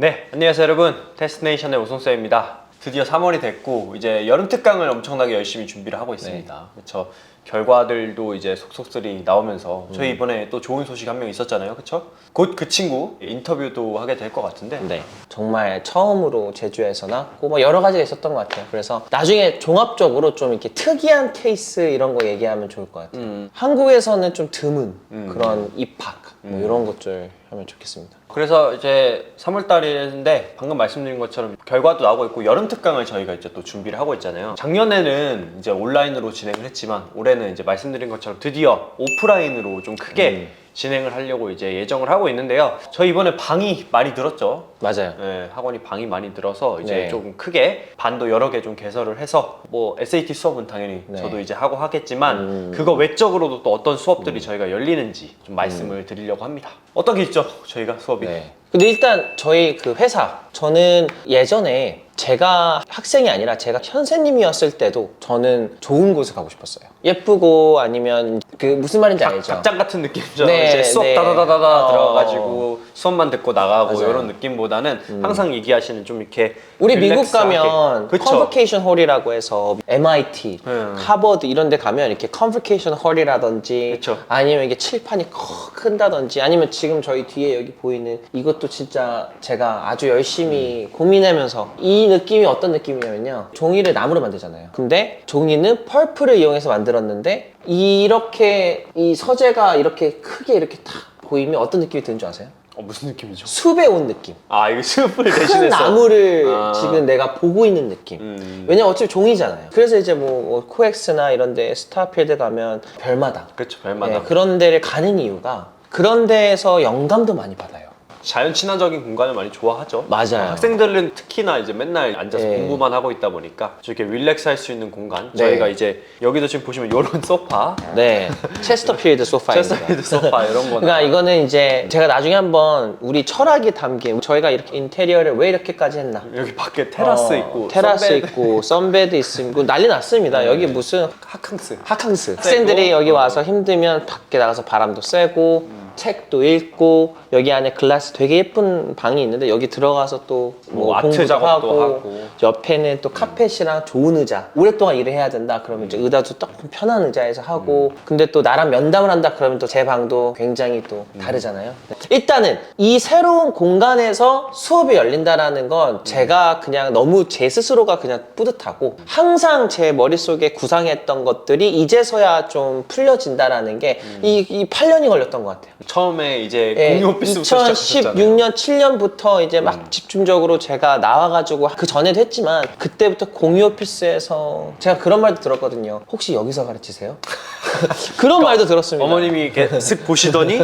네, 안녕하세요 여러분. 테스트네이션의 오송쌤입니다. 드디어 3월이 됐고 이제 여름 특강을 엄청나게 열심히 준비를 하고 있습니다. 그렇죠. 결과들도 이제 속속들이 나오면서 저희 이번에 또 좋은 소식 한 명 있었잖아요. 그렇죠? 곧 그 친구 인터뷰도 하게 될 것 같은데 네. 정말 처음으로 제주에서 났고 뭐 여러 가지가 있었던 것 같아요. 그래서 나중에 종합적으로 좀 이렇게 특이한 케이스 이런 거 얘기하면 좋을 것 같아요. 음. 한국에서는 좀 드문 음. 그런 입학 뭐 이런 것들 하면 좋겠습니다. 그래서 이제 3월 달인데 방금 말씀드린 것처럼 결과도 나오고 있고 여름 특강을 저희가 이제 또 준비를 하고 있잖아요. 작년에는 이제 온라인으로 진행을 했지만 올해는 이제 말씀드린 것처럼 드디어 오프라인으로 좀 크게 음. 진행을 하려고 이제 예정을 하고 있는데요. 저희 이번에 방이 많이 들었죠. 맞아요. 네, 학원이 방이 많이 들어서 이제 네. 조금 크게 반도 여러 개 좀 개설을 해서 뭐 SAT 수업은 당연히 네. 저도 이제 하고 하겠지만 음. 그거 외적으로도 또 어떤 수업들이 저희가 열리는지 좀 말씀을 드리려고 합니다. 어떤 게 있죠? 저희가 수업이 네. 근데 일단 저희 그 회사 저는 예전에 제가 학생이 아니라 제가 선생님이었을 때도 저는 좋은 곳에 가고 싶었어요. 예쁘고 아니면 그 무슨 말인지 닭, 알죠? 닭장 같은 느낌이죠. 네, 이제 수업 네. 다다다다다 어. 들어가지고 수업만 듣고 나가고 맞아요. 음. 이런 느낌보다는 항상 얘기하시는 좀 이렇게 우리 미국 릴렉스하게. 가면 그쵸? 컨버케이션 홀이라고 해서 MIT, 음. 하버드 이런 데 가면 이렇게 컨버케이션 홀이라든지 그쵸. 아니면 이게 칠판이 커 큰다든지 아니면 지금 저희 뒤에 여기 보이는 이것도 진짜 제가 아주 열심히 고민하면서 이 느낌이 어떤 느낌이냐면요. 종이를 나무로 만들잖아요. 근데 종이는 펄프를 이용해서 만들었는데 이렇게 이 서재가 이렇게 크게 이렇게 탁 보이면 어떤 느낌이 드는 줄 아세요? 어, 무슨 느낌이죠? 숲에 온 느낌. 아 이거 수업을 큰 대신해서 나무를 아. 지금 내가 보고 있는 느낌. 음. 왜냐면 어차피 종이잖아요. 그래서 이제 뭐, 뭐 코엑스나 이런 데 스타필드 가면 별마다 그렇죠 별마다 네, 그런 데를 가는 이유가 그런 데에서 영감도 많이 받아요. 자연 친화적인 공간을 많이 좋아하죠. 맞아요. 학생들은 특히나 이제 맨날 앉아서 네. 공부만 하고 있다 보니까 저렇게 릴렉스 할 수 있는 공간. 네. 저희가 이제 여기도 지금 보시면 이런 소파, 네. 체스터필드 소파입니다. 체스터필드 소파 이런 거나. 그러니까 이거는 이제 제가 나중에 한번 우리 철학이 담긴 저희가 이렇게 인테리어를 왜 이렇게까지 했나? 여기 밖에 테라스 어, 있고 테라스 선베드, 있고 선베드 있고 난리 났습니다. 여기 무슨 하캉스. 하캉스 학생들이 여기 와서 힘들면 밖에 나가서 바람도 쐬고 책도 읽고 여기 안에 글라스 되게 예쁜 방이 있는데 여기 들어가서 또뭐 뭐 아트 작업도 하고, 하고. 옆에는 또 카펫이랑 좋은 의자. 오랫동안 일을 해야 된다 그러면 이제 의자도 조금 편한 의자에서 하고 근데 또 나랑 면담을 한다 그러면 또 제 방도 굉장히 또 다르잖아요. 일단은 이 새로운 공간에서 수업이 열린다라는 건 제가 그냥 너무 제 스스로가 그냥 뿌듯하고 항상 제 머릿속에 구상했던 것들이 이제서야 좀 풀려진다라는 게이이 8년이 걸렸던 것 같아요. 처음에 이제 예, 공유 오피스부터 시작하셨잖아요. 2016년, 7년부터 이제 막 집중적으로 제가 나와가지고 그 전에도 했지만 그때부터 공유 오피스에서 제가 그런 말도 들었거든요. 혹시 여기서 가르치세요? 그런 말도 들었습니다. 어머님이 이렇게 쓱 보시더니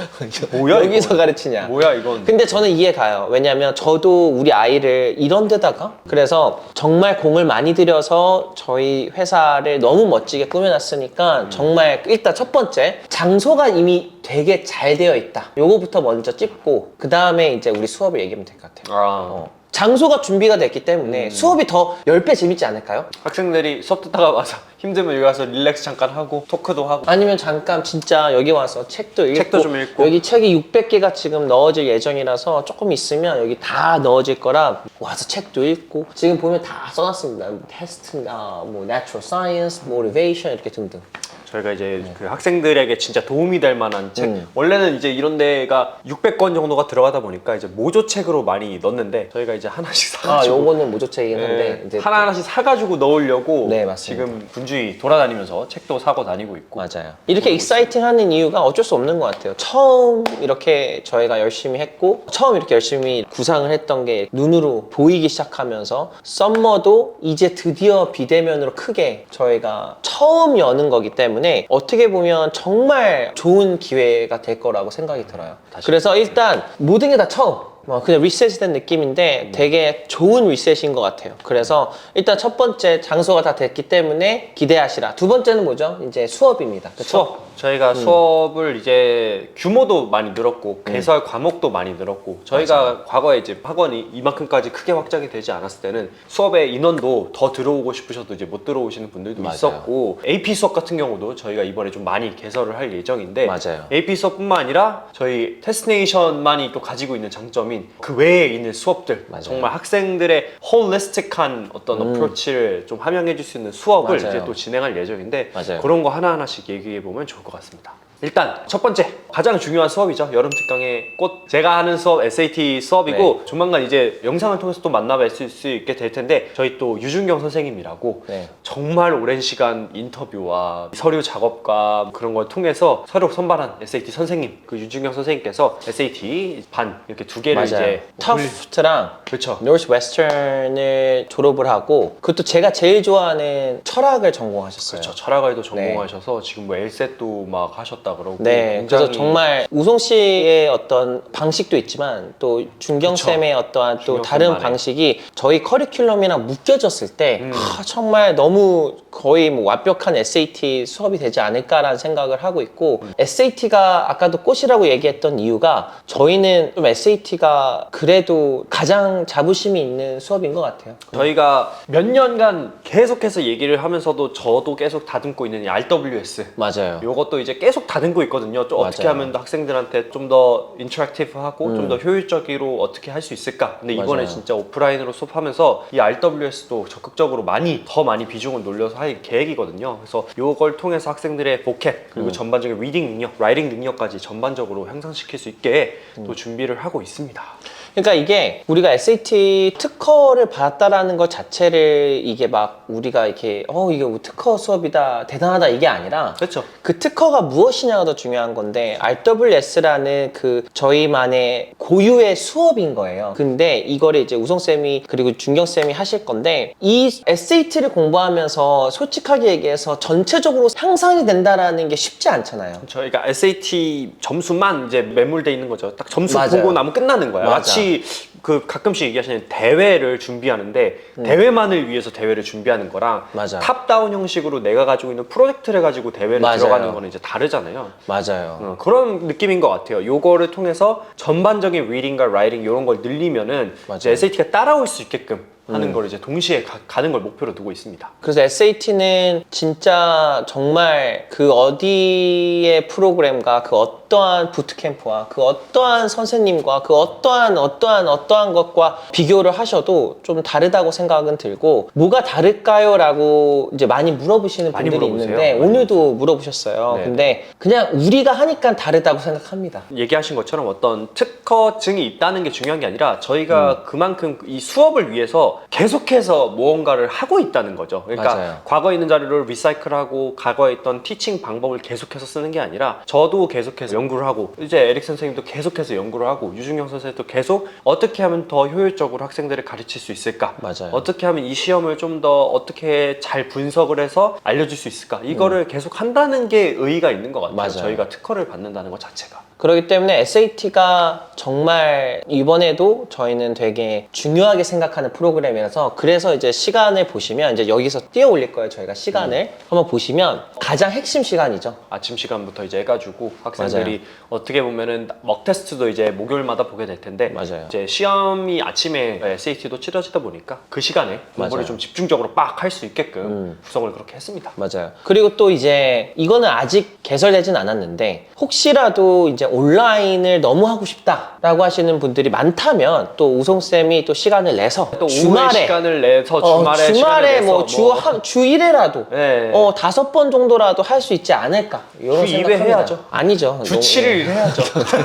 뭐야 여기서 이거? 가르치냐? 뭐야 이건? 근데 저는 이해 가요. 왜냐면 저도 우리 아이를 이런 데다가 그래서 정말 공을 많이 들여서 저희 회사를 너무 멋지게 꾸며놨으니까 정말 일단 첫 번째 장소가 이미 되게 잘 되어 있다. 요거부터 먼저 찝고 그 다음에 이제 우리 수업을 얘기하면 될 것 같아요. 아 어. 장소가 준비가 됐기 때문에 수업이 더 10배 재밌지 않을까요? 학생들이 수업 듣다가 와서 힘들면 여기 와서 릴렉스 잠깐 하고 토크도 하고 아니면 잠깐 진짜 여기 와서 책도 읽고, 책도 좀 읽고. 여기 책이 600개가 지금 넣어질 예정이라서 조금 있으면 여기 다 넣어질 거라 와서 책도 읽고 지금 보면 다 써놨습니다 테스트, 아, 뭐 natural science, motivation 이렇게 등등 저희가 이제 그 학생들에게 진짜 도움이 될 만한 책 음. 원래는 이제 이런 데가 600권 정도가 들어가다 보니까 이제 모조책으로 많이 넣는데 저희가 이제 하나씩 아 사가지고 요거는 무조책이긴 한데 네, 이제 하나 하나씩 사가지고 넣으려고 네, 맞습니다. 지금 분주히 돌아다니면서 책도 사고 다니고 있고 맞아요. 이렇게 익사이팅하는 이유가 어쩔 수 없는 것 같아요. 처음 이렇게 저희가 열심히 했고 처음 이렇게 열심히 구상을 했던 게 눈으로 보이기 시작하면서 썸머도 이제 드디어 비대면으로 크게 저희가 처음 여는 거기 때문에 어떻게 보면 정말 좋은 기회가 될 거라고 생각이 들어요. 그래서 일단 모든 게 다 처음. 뭐 그냥 리셋이 된 느낌인데 되게 좋은 리셋인 것 같아요. 그래서 일단 첫 번째 장소가 다 됐기 때문에 기대하시라. 두 번째는 뭐죠? 이제 수업입니다. 그쵸? 수업 저희가 수업을 이제 규모도 많이 늘었고 개설 과목도 많이 늘었고 저희가 과거에 이제 학원이 이만큼까지 크게 확장이 되지 않았을 때는 수업의 인원도 더 들어오고 싶으셔도 이제 못 들어오시는 분들도 맞아요. 있었고 AP 수업 같은 경우도 저희가 이번에 좀 많이 개설을 할 예정인데 맞아요. AP 수업뿐만 아니라 저희 테스트네이션만이 또 가지고 있는 커리큘럼인 그 외에 있는 수업들 맞아요. 정말 학생들의 홀리스틱한 어떤 어프로치를 좀 함양해 줄 수 있는 수업을 맞아요. 이제 또 진행할 예정인데 맞아요. 그런 거 하나하나씩 얘기해 보면 좋을 것 같습니다. 일단 첫 번째 가장 중요한 수업이죠 여름 특강의 꽃 제가 하는 수업 SAT 수업이고 네. 조만간 이제 영상을 통해서 또 만나뵐 수 있게 될 텐데 저희 또 유준경 선생님이라고 네. 정말 오랜 시간 인터뷰와 서류 작업과 그런 걸 통해서 서류 선발한 SAT 선생님 그 유준경 선생님께서 SAT 반 이렇게 두 개를 맞아요. 이제 터프트랑 그렇죠 노스웨스턴을 졸업을 하고 그것도 제가 제일 좋아하는 철학을 전공하셨어요. 그렇죠 철학과에도 전공하셔서 지금 뭐 엘셋도 막 하셨다 그러고 네, 굉장히 그래서 정말 우송 씨의 어떤 방식도 있지만 또 준경 그쵸. 쌤의 어떠한 또 준경 다른 쌤만의. 방식이 저희 커리큘럼이랑 묶여졌을 때 음. 아, 정말 너무 거의 뭐 완벽한 SAT 수업이 되지 않을까라는 생각을 하고 있고 음. SAT가 아까도 꽃이라고 얘기했던 이유가 저희는 좀 SAT가 그래도 가장 자부심이 있는 수업인 것 같아요. 저희가 몇 년간 계속해서 얘기를 하면서도 저도 계속 다듬고 있는 이 RWS 맞아요. 요것도 이제 계속 다듬고 있거든요. 좀 어떻게. 하면 학생들한테 좀 더 인터랙티브하고 좀 더 효율적으로 어떻게 할 수 있을까? 근데 이번에 맞아요. 진짜 오프라인으로 수업하면서 이 RWS도 적극적으로 많이 더 많이 비중을 놀려서 할 계획이거든요. 그래서 요걸 통해서 학생들의 보캡 그리고 전반적인 리딩 능력, 라이팅 능력까지 전반적으로 향상시킬 수 있게 또 준비를 하고 있습니다. 그러니까 이게 우리가 SAT 특허를 받았다라는 것 자체를 이게 막 우리가 이렇게 어 이게 뭐 특허 수업이다 대단하다 이게 아니라 그렇죠. 그 특허가 무엇이냐가 더 중요한 건데 RWS라는 그 저희만의 고유의 수업인 거예요. 근데 이거를 이제 우성 쌤이 그리고 준경 쌤이 하실 건데 이 SAT를 공부하면서 솔직하게 얘기해서 전체적으로 향상이 된다라는 게 쉽지 않잖아요. 저희가 SAT 점수만 이제 매몰돼 있는 거죠. 딱 점수 맞아요. 보고 나면 끝나는 거야. 맞아. 마치 그 가끔씩 얘기하시는 대회를 준비하는데 대회만을 위해서 대회를 준비하는 거랑 음. 맞아. 탑다운 형식으로 내가 가지고 있는 프로젝트를 가지고 대회를 맞아요. 들어가는 거는 이제 다르잖아요. 맞아요. 어, 그런 느낌인 것 같아요. 요거를 통해서 전반적인 리딩과 라이팅 이런 걸 늘리면은 맞아요. 음. 이제 SAT가 따라올 수 있게끔 하는 걸 이제 동시에 가, 는걸 목표로 두고 있습니다. 그래서 SAT는 진짜 정말 그 어디의 프로그램과 그 어 떠한 부트캠프와 그 어떠한 선생님과 그 어떠한 어떠한 어떠한 것과 비교를 하셔도 좀 다르다고 생각은 들고 뭐가 다를까요? 라고 이제 많이 물어보시는 많이 분들이 물어보세요. 있는데 많이 오늘도 물어보셨어요. 네. 근데 그냥 우리가 하니까 다르다고 생각합니다. 얘기하신 것처럼 어떤 특허증이 있다는 게 중요한 게 아니라 저희가 그만큼 이 수업을 위해서 계속해서 무언가를 하고 있다는 거죠. 그러니까 맞아요. 과거에 있는 자료를 리사이클하고 과거에 있던 티칭 방법을 계속해서 쓰는 게 아니라 저도 계속해서 연구를 하고 이제 에릭 선생님도 계속해서 연구를 하고 유중영 선생님도 계속 어떻게 하면 더 효율적으로 학생들을 가르칠 수 있을까? 맞아요. 어떻게 하면 이 시험을 좀 더 어떻게 잘 분석을 해서 알려줄 수 있을까? 이거를 계속 한다는 게 의의가 있는 것 같아요. 음. 맞아요. 저희가 특허를 받는다는 것 자체가. 그렇기 때문에 SAT가 정말 이번에도 저희는 되게 중요하게 생각하는 프로그램이라서 그래서 이제 시간을 보시면 이제 여기서 띄어 올릴 거예요 저희가 시간을 한번 보시면 가장 핵심 시간이죠 아침 시간부터 이제 해가지고 학생들이 어떻게 보면은 먹 테스트도 이제 목요일마다 보게 될 텐데 맞아요. 이제 시험이 아침에 SAT도 치러지다 보니까 그 시간에 공부를 맞아요. 음. 좀 집중적으로 빡 할 수 있게끔 구성을 그렇게 했습니다. 맞아요 그리고 또 이제 이거는 아직 개설되진 않았는데 혹시라도 이제 온라인을 너무 하고 싶다라고 하시는 분들이 많다면 또 우송 쌤이 또 시간을 내서 또 오후에 주말에 시간을 내서 어, 주말에 주말에 시간을 뭐 내서 주한주 1회라도 네. 어 다섯 번 정도라도 할 수 있지 않을까 이런 주 이회 생각합니다. 해야죠. 아니죠. 주 너무- 7일 해야죠.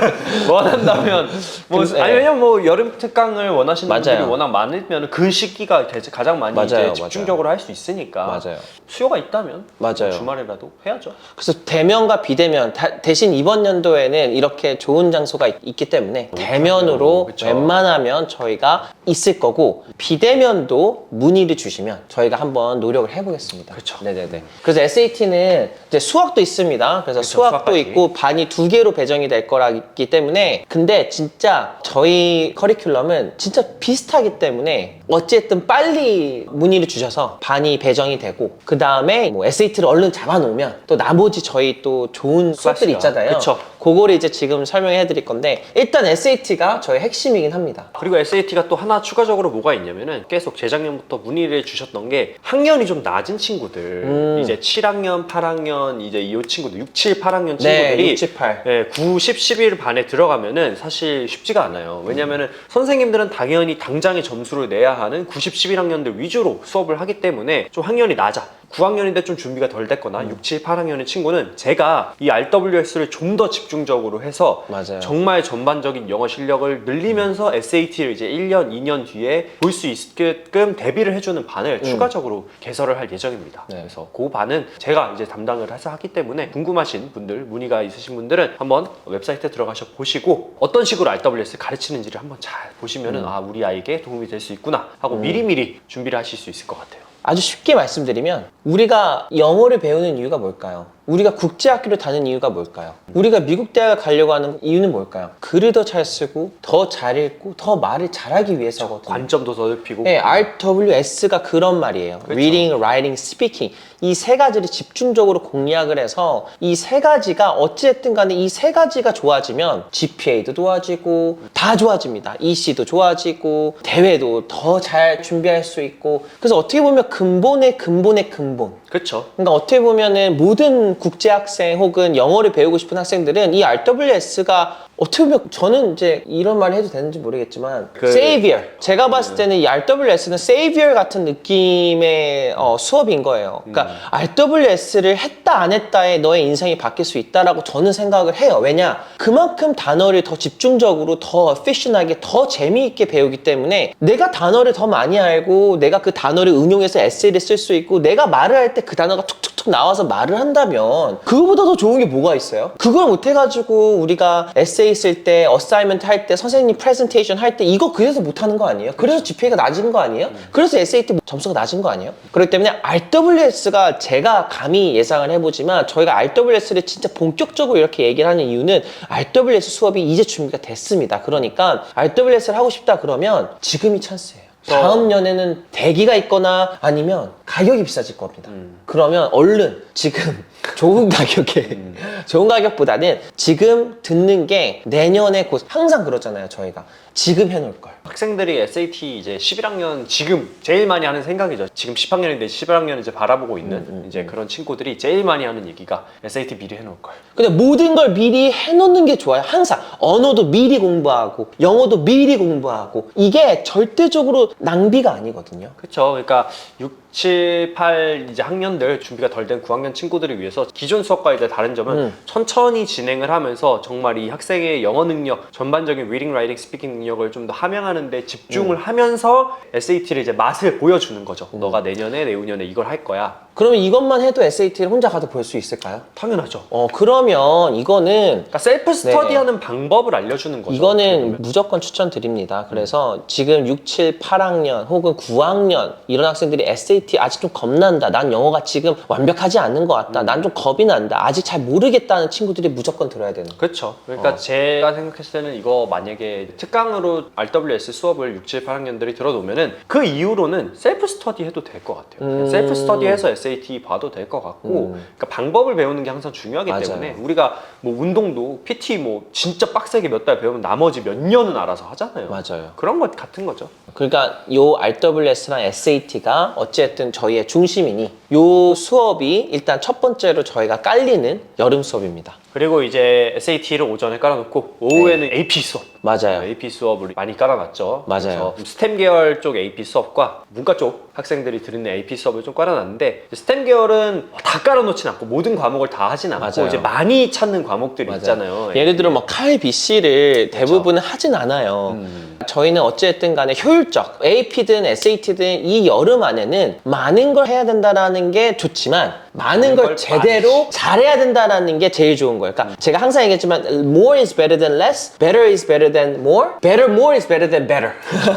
원한다면 뭐 근데- 아니 왜냐면 뭐 여름 특강을 원하시는 맞아요. 분들이 워낙 많으면 그 시기가 대체 가장 많이 맞아요, 이제 집중적으로 할 수 있으니까 맞아요. 수요가 있다면 맞아요. 주말이라도 해야죠. 그래서 대면과 비대면 다- 대신 이번 연도에는 이렇게 좋은 장소가 있, 기 때문에 대면으로 그쵸. 웬만하면 저희가 있을 거고 비대면도 문의를 주시면 저희가 한번 노력을 해보겠습니다. 그쵸. 네네네. 그래서 SAT는 이제 수학도 있습니다. 그래서 수학도 수학까지. 있고 반이 두 개로 배정이 될 거라기 때문에 근데 진짜 저희 커리큘럼은 진짜 비슷하기 때문에 어쨌든 빨리 문의를 주셔서 반이 배정이 되고 그 다음에 뭐 SAT를 얼른 잡아놓으면 또 나머지 저희 또 좋은 수업들이. 있잖아요. 그쵸. 그거를 이제 지금 설명해 드릴 건데 일단 SAT가 저희 핵심이긴 합니다. 그리고 SAT가 또 하나 추가적으로 뭐가 있냐면은 계속 재작년부터 문의를 주셨던 게 학년이 좀 낮은 친구들 음. 이제 7학년, 8학년 이제 이 친구들 6, 7, 8학년 네, 친구들이 6, 7, 8. 예, 9, 10, 11 반에 들어가면은 사실 쉽지가 않아요. 왜냐면은 선생님들은 당연히 당장의 점수를 내야 하는 90, 11학년들 위주로 수업을 하기 때문에 좀 학년이 낮아. 9학년인데 좀 준비가 덜 됐거나 음. 6, 7, 8학년의 친구는 제가 이 RWS를 좀 더 집중적으로 해서 맞아요. 정말 전반적인 영어 실력을 늘리면서 SAT를 이제 1년, 2년 뒤에 볼 수 있게끔 대비를 해주는 반을 추가적으로 개설을 할 예정입니다. 네. 그래서 그 반은 제가 이제 담당을 해서 하기 때문에 궁금하신 분들, 문의가 있으신 분들은 한번 웹사이트에 들어가셔 보시고 어떤 식으로 RWS 가르치는지를 한번 잘 보시면은 아 우리 아이에게 도움이 될 수 있구나 하고 미리미리 준비를 하실 수 있을 것 같아요. 아주 쉽게 말씀드리면 우리가 영어를 배우는 이유가 뭘까요? 우리가 국제학교를 다니는 이유가 뭘까요? 우리가 미국 대학을 가려고 하는 이유는 뭘까요? 글을 더 잘 쓰고 더 잘 읽고 더 말을 잘하기 위해서거든요. 관점도 더 넓히고 네, RWS가 그런 말이에요. Reading, Writing, Speaking. 이 세 가지를 집중적으로 공략을 해서 이 세 가지가 어찌됐든 간에 이 세 가지가 좋아지면 GPA도 좋아지고 다 좋아집니다. EC도 좋아지고 대회도 더 잘 준비할 수 있고 그래서 어떻게 보면 근본의 근본의 근본. 그렇죠. 그러니까 어떻게 보면은 모든 국제 학생 혹은 영어를 배우고 싶은 학생들은 이 RWS가 어떻게 보면 저는 이제 이런 말 해도 되는지 모르겠지만 그- Savior 제가 봤을 때는 이 RWS는 Savior 같은 느낌의 어, 수업인 거예요. 그러니까 RWS를 했다 안 했다에 너의 인생이 바뀔 수 있다라고 저는 생각을 해요. 왜냐 그만큼 단어를 더 집중적으로 더 efficient하게 더 재미있게 배우기 때문에 내가 단어를 더 많이 알고 내가 그 단어를 응용해서 에세이를 쓸 수 있고 내가 말을 할 때 그 단어가 툭툭 툭 나와서 말을 한다면 그거보다 더 좋은 게 뭐가 있어요? 그걸 못 해가지고 우리가 에세이 쓸 때, 어사이먼트 할 때, 선생님 프레젠테이션 할 때 이거 그래서 못 하는 거 아니에요? 그래서 GPA가 낮은 거 아니에요? 그래서 SAT 점수가 낮은 거 아니에요? 그렇기 때문에 RWS가 제가 감히 예상을 해보지만 저희가 RWS를 진짜 본격적으로 이렇게 얘기를 하는 이유는 RWS 수업이 이제 준비가 됐습니다. 그러니까 RWS를 하고 싶다 그러면 지금이 찬스예요. 다음 년에는 대기가 있거나 아니면 가격이 비싸질 겁니다. 그러면 얼른 지금 좋은 가격에 좋은 가격보다는 지금 듣는 게 내년에 곧 항상 그러잖아요 저희가 지금 해놓을 걸. 학생들이 SAT 이제 11학년 지금 제일 많이 하는 생각이죠. 지금 10학년인데 11학년 이제 바라보고 있는 이제 그런 친구들이 제일 많이 하는 얘기가 SAT 미리 해놓을 걸. 근데 모든 걸 미리 해놓는 게 좋아요. 항상 언어도 미리 공부하고 영어도 미리 공부하고 이게 절대적으로 낭비가 아니거든요. 그렇죠. 그러니까 6, 7, 8 이제 학년들 준비가 덜 된 9학년 친구들을 위해 서 기존 수업과 이제 다른 점은 음. 천천히 진행을 하면서 정말 이 학생의 영어 능력, 전반적인 리딩, 라이팅, 스피킹 능력을 좀 더 함양하는 데 집중을 음. 하면서 SAT를 이제 맛을 보여주는 거죠. 너가 내년에 내후년에 이걸 할 거야. 그러면 이것만 해도 SAT를 혼자 가도 볼 수 있을까요? 당연하죠. 어 그러면 이거는 그러니까 셀프 스터디하는 방법을 알려주는 거죠. 네. 이거는 보면. 무조건 추천드립니다. 그래서 지금 6, 7, 8학년 혹은 9학년 이런 학생들이 SAT 아직 좀 겁난다. 난 영어가 지금 완벽하지 않는 것 같다. 난 좀 겁이 난다. 아직 잘 모르겠다는 친구들이 무조건 들어야 되는 거예요. 그렇죠. 그러니까 어. 제가 생각했을 때는 이거 만약에 특강으로 RWS 수업을 6, 7, 8학년들이 들어놓으면은 그 이후로는 셀프 스터디 해도 될 것 같아요. 음. 셀프 스터디 해서 SAT 봐도 될 것 같고, 음. 그러니까 방법을 배우는 게 항상 중요하기 맞아요. 때문에 우리가 뭐 운동도 PT 뭐 진짜 빡세게 몇 달 배우면 나머지 몇 년은 알아서 하잖아요. 맞아요. 그런 것 같은 거죠. 그러니까 요 RWS랑 SAT가 어쨌든 저희의 중심이니 요 수업이 일단 첫 번째로 저희가 깔리는 여름 수업입니다. 그리고 이제 SAT를 오전에 깔아놓고 오후에는 AP 수업. 맞아요. AP 수업을 많이 깔아놨죠. 맞아요. 그래서 스템 계열 쪽 AP 수업과 문과 쪽 학생들이 듣는 AP 수업을 좀 깔아놨는데 스템 계열은 다 깔아놓진 않고 모든 과목을 다 하진 않고 맞아요. 이제 많이 찾는 과목들이 맞아요. 있잖아요. 예를 들어 뭐 칼 BC를 대부분 은 하진 않아요. 음. 저희는 어쨌든 간에 효율적 AP든 SAT든 이 여름 안에는 많은 걸 해야 된다라는 게 좋지만 많은 걸걸 제대로 잘해야 된다라는 게 제일 좋은 거예요. 그러니까 제가 항상 얘기했지만 more is better than less, better is better than more, better more is better than better.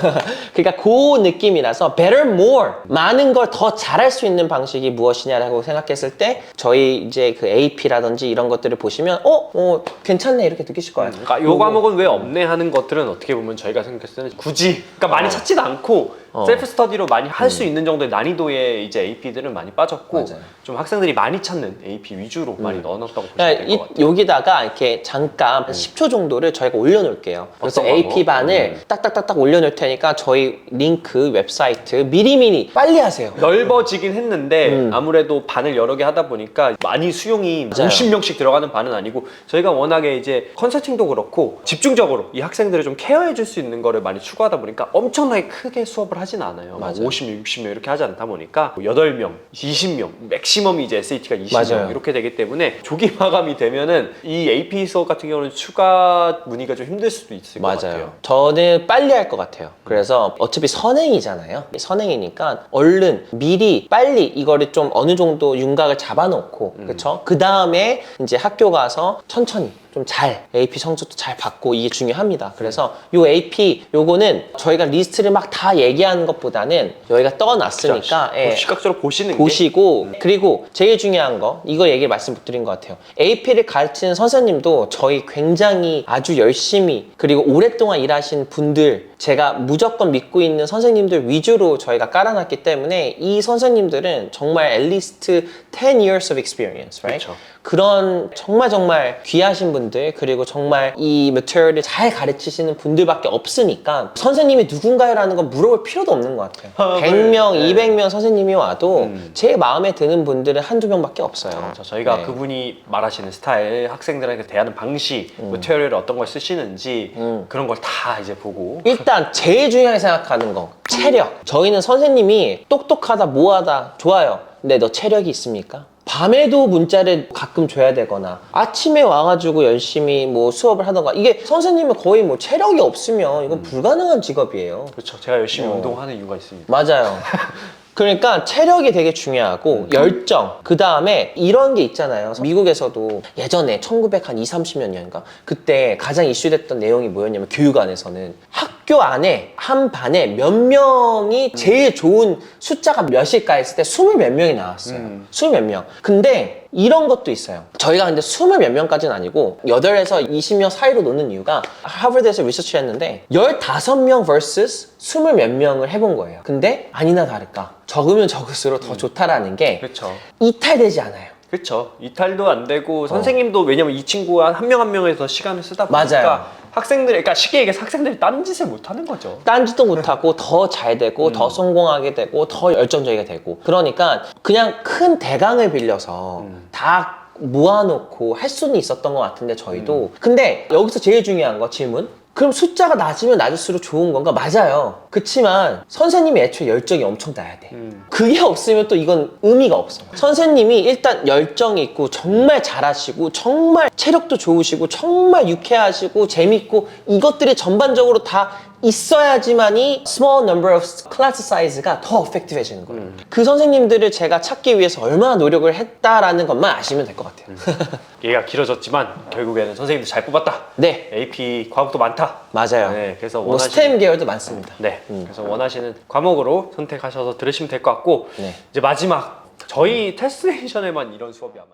그러니까 그 느낌이라서 better more 많은 걸 더 잘할 수 있는 방식이 무엇이냐라고 생각했을 때 저희 이제 그 AP라든지 이런 것들을 보시면 어, 어 괜찮네 이렇게 느끼실 거예요. 그러니까 요 과목은 왜 없네 하는 것들은 어떻게 보면 저희가 생각했을 때는 굳이 그러니까 많이 찾지도 않고 어. 음. 셀프 스터디로 많이 할 수 있는 정도의 난이도의 이제 AP들은 많이 빠졌고 맞아요. 음. 좀 학생들이 많이 찾는 AP 위주로 많이 넣어놨다고 보시면 그러니까 될 이- 것 같아요. 여기다가 이렇게 잠깐 10초 정도를 저희가 올려놓을게요. 그래서 어떤 방법? AP 반을 딱딱딱딱 올려놓을 테니까 저희 링크 웹사이트 미리미리 빨리 하세요. 넓어지긴 했는데 음. 아무래도 반을 여러 개 하다 보니까 많이 수용이 맞아요. 50명씩 들어가는 반은 아니고 저희가 워낙에 이제 컨설팅도 그렇고 집중적으로 이 학생들을 좀 케어해 줄 수 있는 거를 많이 추구하다 보니까 엄청나게 크게 수업을 하진 않아요. 막 맞아요. 50명, 60명 이렇게 하지 않다 보니까 8명, 20명, 맥시멈이 이제 SAT가 20명 맞아요. 이렇게 되기 때문에 조기 마감이 되면은 이 AP 수업 같은 경우는 추가 문의가 좀 힘들 수도 있을 것 맞아요. 같아요. 저는 빨리 할 것 같아요. 그래서 어차피 선행이잖아요. 선행이니까 얼른 미리 빨리 이거를 좀 어느 정도 윤곽을 잡아놓고 그렇죠. 그 다음에 이제 학교 가서 천천히 좀 잘 AP 성적도 잘 받고 이게 중요합니다. 그래서 요 AP 요거는 저희가 리스트를 막 다 얘기하는 것보다는 여기가 떠났으니까 예. 시각적으로 보시는 게 보시고 그리고 제일 중요한 거 이거 얘기를 말씀드린 것 같아요 AP를 가르치는 선생님도 저희 굉장히 아주 열심히 그리고 오랫동안 일하신 분들 제가 무조건 믿고 있는 선생님들 위주로 저희가 깔아놨기 때문에 이 선생님들은 정말 at least 10 years of experience right? 그쵸. 그런 정말 정말 귀하신 분들 그리고 정말 이 material을 잘 가르치시는 분들밖에 없으니까 선생님이 누군가요라는 건 물어볼 필요도 없는 것 같아요 아, 100명, 네. 200명 선생님이 와도 음. 제 마음에 드는 분들은 한두 명밖에 없어요. 그렇죠. 저희가 네. 그분이 말하시는 스타일, 학생들에게 대하는 방식, 음. material을 어떤 걸 쓰시는지 그런 걸 다 이제 보고 일단 제일 중요하게 생각하는 거 체력. 저희는 선생님이 똑똑하다, 뭐하다 좋아요. 근데 너 체력이 있습니까? 밤에도 문자를 가끔 줘야 되거나 아침에 와가지고 열심히 뭐 수업을 하던가 이게 선생님은 거의 뭐 체력이 없으면 이건 불가능한 직업이에요. 그렇죠. 제가 열심히 어. 운동하는 이유가 있습니다. 맞아요. 그러니까 체력이 되게 중요하고 열정 그 다음에 이런 게 있잖아요 미국에서도 예전에 1900 한 2, 30년 년인가 그때 가장 이슈됐던 내용이 뭐였냐면 교육 안에서는 학 교 안에 한 반에 몇 명이 제일 좋은 숫자가 몇일까 했을 때 스물 몇 명이 나왔어요 음. 스물 몇 명. 근데 이런 것도 있어요. 저희가 근데 스물 몇 명까지는 아니고 8에서 20명 사이로 놓는 이유가 하버드에서 리서치 했는데 15명 vs 스물 몇 명을 해본 거예요. 근데 아니나 다를까. 적으면 적을수록 더 좋다라는 게 그렇죠. 이탈되지 않아요. 그렇죠. 이탈도 안 되고 선생님도 왜냐면 이 친구가 한 명 한 명에서 시간을 쓰다 보니까 맞아요. 학생들, 그러니까 쉽게 얘기해서 학생들이 딴 짓을 못 하는 거죠. 딴짓도 못하고 더 잘 되고 더 성공하게 되고 더 열정적이게 되고. 그러니까 그냥 큰 대강을 빌려서 다 모아놓고 할 수는 있었던 것 같은데 저희도. 근데 여기서 제일 중요한 거 질문 그럼 숫자가 낮으면 낮을수록 좋은 건가? 맞아요. 그치만 선생님이 애초에 열정이 엄청 나야 돼. 음. 그게 없으면 또 이건 의미가 없어. 선생님이 일단 열정이 있고 정말 잘하시고 정말 체력도 좋으시고 정말 유쾌하시고 재밌고 이것들이 전반적으로 다 있어야지만이 small number of class size가 더 effective해지는 거예요. 그 선생님들을 제가 찾기 위해서 얼마나 노력을 했다라는 것만 아시면 될 것 같아요. 얘가 길어졌지만 결국에는 선생님도 잘 뽑았다. 네, AP 과목도 많다. 맞아요. 네, 그래서 뭐 원하시는 스템 계열도 많습니다. 네, 그래서 원하시는 과목으로 선택하셔서 들으시면 될 것 같고 네. 이제 마지막 저희 테스트레이션에만 이런 수업이 아마